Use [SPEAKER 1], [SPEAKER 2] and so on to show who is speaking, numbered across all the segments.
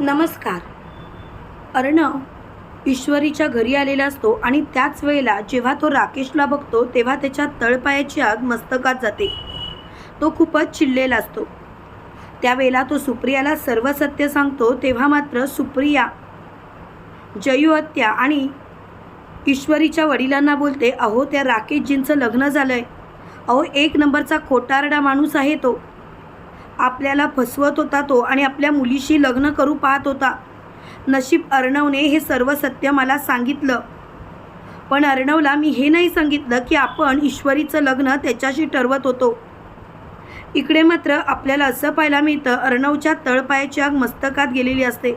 [SPEAKER 1] नमस्कार. अर्णव ईश्वरीच्या घरी आलेला असतो आणि त्याच वेळेला जेव्हा तो राकेशला बघतो तेव्हा त्याच्या तळपायाची आग मस्तकात जाते. तो खूपच चिडलेला असतो. त्यावेळेला तो सुप्रियाला सर्व सत्य सांगतो तेव्हा मात्र सुप्रिया जयू हत्या आणि ईश्वरीच्या वडिलांना बोलते अहो त्या राकेशजींचं लग्न झालं आहे अहो एक नंबरचा खोटारडा माणूस आहे तो. आपल्याला फसवत होता तो आणि आपल्या मुलीशी लग्न करू पाहत होता. नशीब अर्णवने हे सर्व सत्य मला सांगितलं. पण अर्णवला मी हे नाही सांगितलं की आपण ईश्वरीचं लग्न त्याच्याशी ठरवत होतो. इकडे मात्र आपल्याला असं पाहायला मिळतं अर्णवच्या तळपायाची आग मस्तकात गेलेली असते.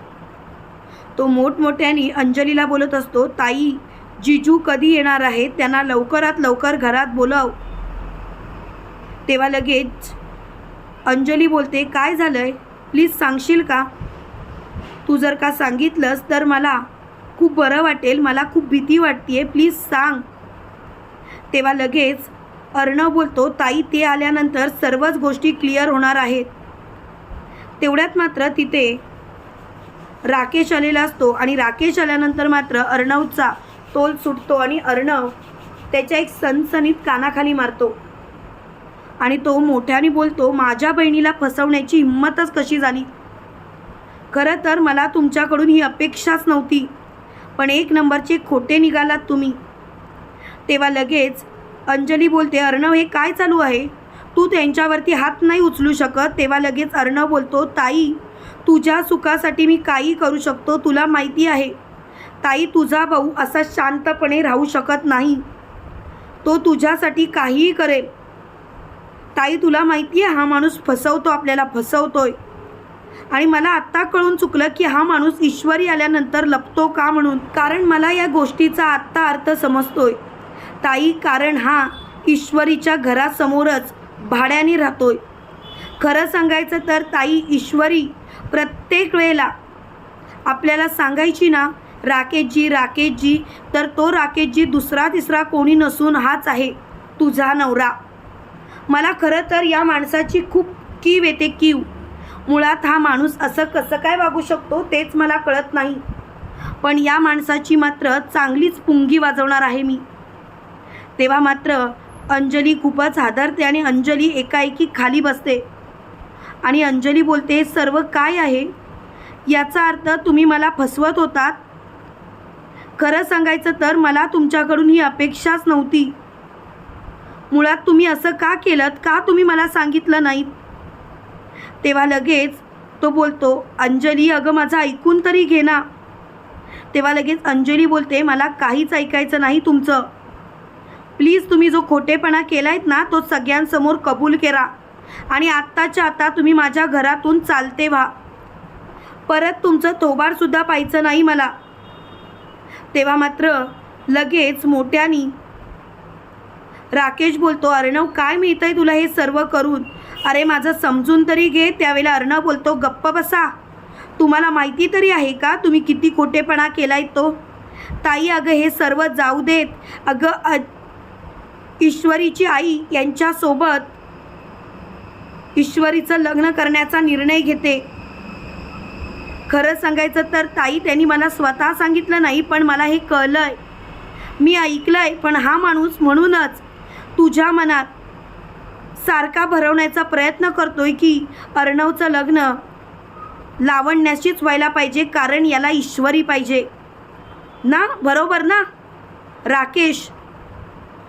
[SPEAKER 1] तो मोठमोठ्याने अंजलीला बोलत असतो ताई जिजू कधी येणार आहे? त्यांना लवकरात लवकर घरात बोलाव. तेव्हा लगेच अंजली बोलते काय झालं आहे प्लीज सांगशील का? तू जर का सांगितलंस तर मला खूप बरं वाटेल मला खूप भीती वाटते प्लीज सांग. तेव्हा लगेच अर्णव बोलतो ताई ते आल्यानंतर सर्वच गोष्टी क्लिअर होणार आहेत. तेवढ्यात मात्र तिथे राकेश आलेला असतो आणि राकेश आल्यानंतर मात्र अर्णवचा तोल सुटतो आणि अर्णव त्याच्या एक सनसनीत कानाखाली मारतो. आणि तो मोठ्याने बोलतो माझ्या बहिणीला फसवण्याची हिंमतच कशी झाली? खरं तर मला तुमच्याकडून ही अपेक्षाच नव्हती. पण एक नंबरचे खोटे निघालात तुम्ही. तेव्हा लगेच अंजली बोलते अर्णव हे काय चालू आहे? तू त्यांच्यावरती हात नाही उचलू शकत. तेव्हा लगेच अर्णव बोलतो ताई तुझ्या सुखासाठी मी काही करू शकतो तुला माहिती आहे. ताई तुझा भाऊ असा शांतपणे राहू शकत नाही. तो तुझ्यासाठी काहीही करेल. ताई तुला माहिती आहे हा माणूस फसवतो आपल्याला फसवतोय. आणि मला आत्ता कळून चुकलं की हा माणूस ईश्वरी आल्यानंतर लपतो का म्हणून. कारण मला या गोष्टीचा आत्ता अर्थ समजतोय. ताई कारण हा ईश्वरीच्या घरासमोरच भाड्याने राहतोय. खरं सांगायचं तर ताई ईश्वरी प्रत्येक वेळेला आपल्याला सांगायची ना राकेशजी राकेशजी तर तो राकेशजी दुसरा तिसरा कोणी नसून हाच आहे तुझा नवरा. मला खरं तर या माणसाची खूप कीव येते कीव मुळात हा माणूस असं कसं काय वागू शकतो तेच मला कळत नाही. पण या माणसाची मात्र चांगलीच पुंगी वाजवणार आहे मी. तेव्हा मात्र अंजली खूपच हादरते आणि अंजली एकाएकी खाली बसते. आणि अंजली बोलते सर्व काय आहे? याचा अर्थ तुम्ही मला फसवत होतात? खरं सांगायचं तर मला तुमच्याकडून ही अपेक्षाच नव्हती. मुळात तुम्ही असं का केलं का तुम्ही मला सांगितलं नाही? तेव्हा लगेच तो बोलतो अंजली अगं माझं ऐकून तरी घे ना. तेव्हा लगेच अंजली बोलते मला काहीच ऐकायचं नाही तुमचं. प्लीज तुम्ही जो खोटेपणा केला आहेत ना तो सगळ्यांसमोर कबूल करा आणि आत्ताच्या आता तुम्ही माझ्या घरातून चालते व्हा. परत तुमचं थोबाडसुद्धा पाहायचं नाही मला. तेव्हा मात्र लगेच मोठ्यानी राकेश बोलतो अर्णव काय मिळतं आहे तुला हे सर्व करून? अरे माझं समजून तरी घे त्यावेळेला अर्णव बोलतो गप्प बसा. तुम्हाला माहिती तरी आहे का तुम्ही किती खोटेपणा आहे तो? ताई अगं हे सर्व जाऊ देत. अगं अ ईश्वरीची आई यांच्यासोबत ईश्वरीचं लग्न करण्याचा निर्णय घेते. खरं सांगायचं तर ताई त्यांनी मला स्वतः सांगितलं नाही पण मला हे कळलं आहे मी ऐकलं आहे पण हा माणूस म्हणूनच तुझ्या मनात सारखा भरवण्याचा प्रयत्न करतोय की अर्णवचं लग्न लावण्याशीच व्हायला पाहिजे कारण याला ईश्वरी पाहिजे. ना? बरोबर ना? राकेश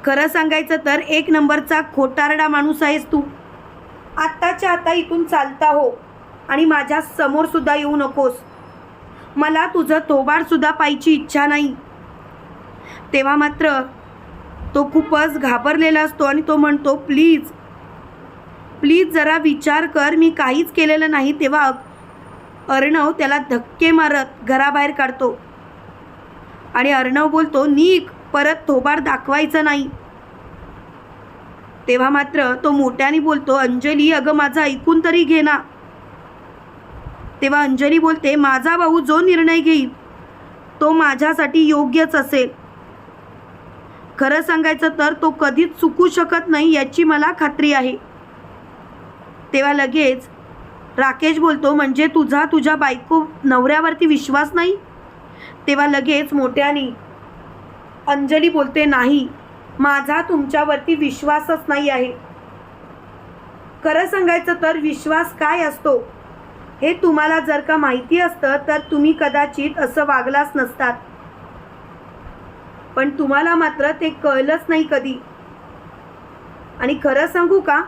[SPEAKER 1] खरं सांगायचं तर एक नंबरचा खोटारडा माणूस आहेस तू. आत्ताच्या आता इथून चालता हो आणि माझ्या समोरसुद्धा येऊ नकोस. मला तुझं तोबाडसुद्धा पाहिजे इच्छा नाही. तेव्हा मात्र तो खूपच घाबरलेला असतो आणि तो म्हणतो प्लीज प्लीज जरा विचार कर. मी काहीच केलेलं नाही. तेव्हा अर्णव त्याला धक्के मारत घराबाहेर काढतो. आणि अर्णव बोलतो नीक परत थोबाड दाखवायचं नाही. तेव्हा मात्र तो मोठ्याने बोलतो अंजली अगं माझं ऐकून तरी घे ना. तेव्हा अंजली बोलते माझा भाऊ जो निर्णय घेईल तो माझ्यासाठी योग्यच असेल. खरं सांगायचं तर तो कधीच चुकू शकत नाही याची मला खात्री आहे. तेव्हा लगेच राकेश बोलतो म्हणजे तुझा तुझ्या बायको नवऱ्यावरती विश्वास नाही? तेव्हा लगेच मोठ्याने अंजली बोलते नाही माझा तुमच्यावरती विश्वासच नाही आहे. खरं सांगायचं तर विश्वास काय असतो हे तुम्हाला जर का माहिती असतं तर तुम्ही कदाचित असं वागलाच नसतात. पण तुम्हाला मात्र ते कळलंच नाही कधी. आणि खरं सांगू का?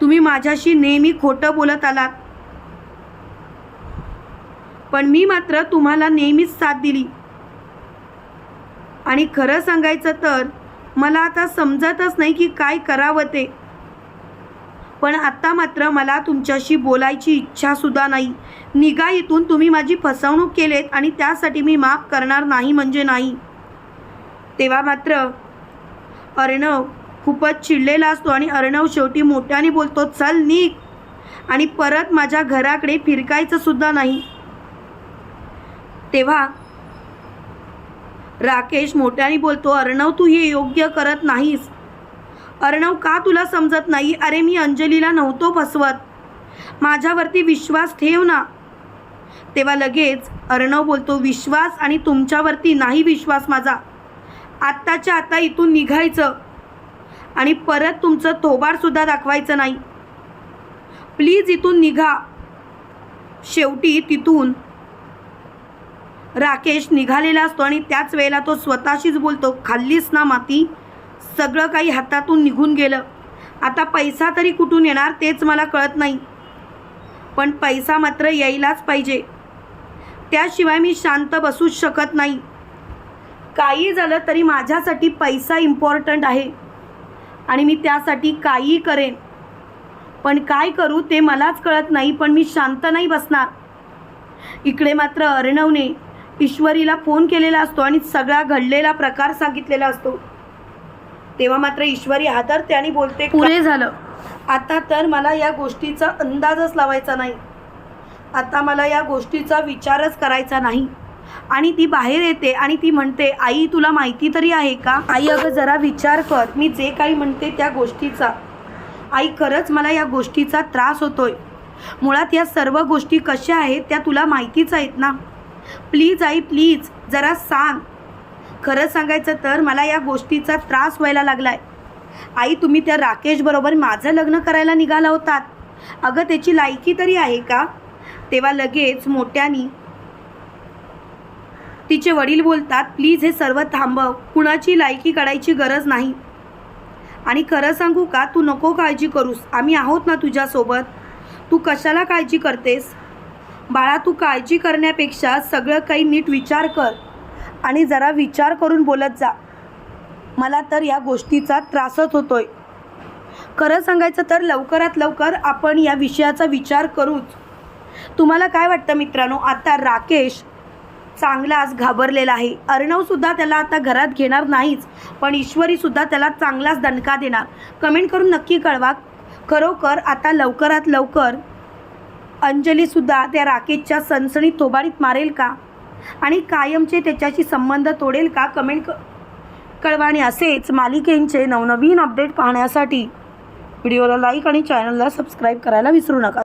[SPEAKER 1] तुम्ही माझ्याशी नेहमी खोटं बोलत आलात. पण मी मात्र तुम्हाला नेहमीच साथ दिली. आणि खरं सांगायचं तर मला आता समजतच नाही की काय करावं ते. पण आत्ता मात्र मला तुमच्याशी बोलायची इच्छासुद्धा नाही. निगा इथून तुम्ही माझी फसवणूक केलेत आणि त्यासाठी मी माफ करणार नाही म्हणजे नाही. तेव्हा मात्र अर्णव खूपच चिडलेला असतो आणि अर्णव शेवटी मोठ्याने बोलतो चल निघ. आणि परत माझ्या घराकडे फिरकायचं सुद्धा नाही. तेव्हा राकेश मोठ्याने बोलतो अर्णव तू हे योग्य करत नाहीस. अर्णव का तुला समजत नाही? अरे मी अंजलीला नव्हतो फसवत. माझ्यावरती विश्वास ठेव ना. तेव्हा लगेच अर्णव बोलतो विश्वास आणि तुमच्यावरती नाही विश्वास माझा. आत्ताच्या आता इथून निघायचं. आणि परत तुमचं थोबाडसुद्धा दाखवायचं नाही. प्लीज इथून निघा. शेवटी तिथून राकेश निघालेला असतो आणि त्याच वेळेला तो स्वतःशीच बोलतो खाल्लीस ना माती? सगळं काही हातातून निघून गेलं. आता पैसा तरी कुठून येणार तेच मला कळत नाही. पण पैसा मात्र यायलाच पाहिजे. त्याशिवाय मी शांत बसूच शकत नाही. काही झालं तरी माझ्यासाठी पैसा इम्पॉर्टंट आहे. आणि मी त्यासाठी काहीही करेन. पण काय करू ते मलाच कळत नाही पण मी शांत नाही बसणार. इकडे मात्र अर्णवने ईश्वरीला फोन केलेला असतो आणि सगळा घडलेला प्रकार सांगितलेला असतो. तेव्हा मात्र ईश्वरी हादरते आणि बोलते पुरे झालं. आता तर मला या गोष्टीचा अंदाजच लावायचा नाही. आता मला या गोष्टीचा विचारच करायचा नाही. आणि ती बाहेर येते आणि ती म्हणते आई तुला माहिती तरी आहे का? आई अगं जरा विचार कर. मी जे काही म्हणते त्या गोष्टीचा. आई खरंच मला या गोष्टीचा त्रास होतोय. मुळात या सर्व गोष्टी कशा आहेत त्या तुला माहितीच आहेत ना? प्लीज आई प्लीज जरा सांग. खरं सांगायचं तर मला या गोष्टीचा त्रास व्हायला लागलाय. आई तुम्ही त्या राकेशबरोबर माझं लग्न करायला निघाला होतात. अगं त्याची लायकी तरी आहे का? तेव्हा लगेच मोठ्यानी तिचे वडील बोलतात प्लीज हे सर्व थांबव. कुणाची लायकी काढायची गरज नाही. आणि खरं सांगू का? तू नको काळजी करूस. आम्ही आहोत ना तुझ्यासोबत. तू कशाला काळजी करतेस? बाळा तू काळजी करण्यापेक्षा सगळं काही नीट विचार कर आणि जरा विचार करून बोलत जा. मला तर या गोष्टीचा त्रासच होतोय. खरं सांगायचं तर लवकरात लवकर आपण या विषयाचा विचार करूच. तुम्हाला काय वाटतं मित्रांनो? आता राकेश चांगलाच घाबरलेला आहे. अर्णवसुद्धा त्याला आता घरात घेणार नाहीच पण ईश्वरीसुद्धा त्याला चांगलाच दणका देणार. कमेंट करून नक्की कळवा. खरोखर आता लवकरात लवकर अंजलीसुद्धा त्या राकेशच्या सणसणीत थोबाडीत मारेल का? आणि कायमचे त्याच्याशी संबंध तोडेल का? कमेंट क कळवा आणि असेच मालिकेंचे नवनवीन अपडेट पाहण्यासाठी व्हिडिओला लाईक आणि चॅनलला सबस्क्राईब करायला विसरू नका.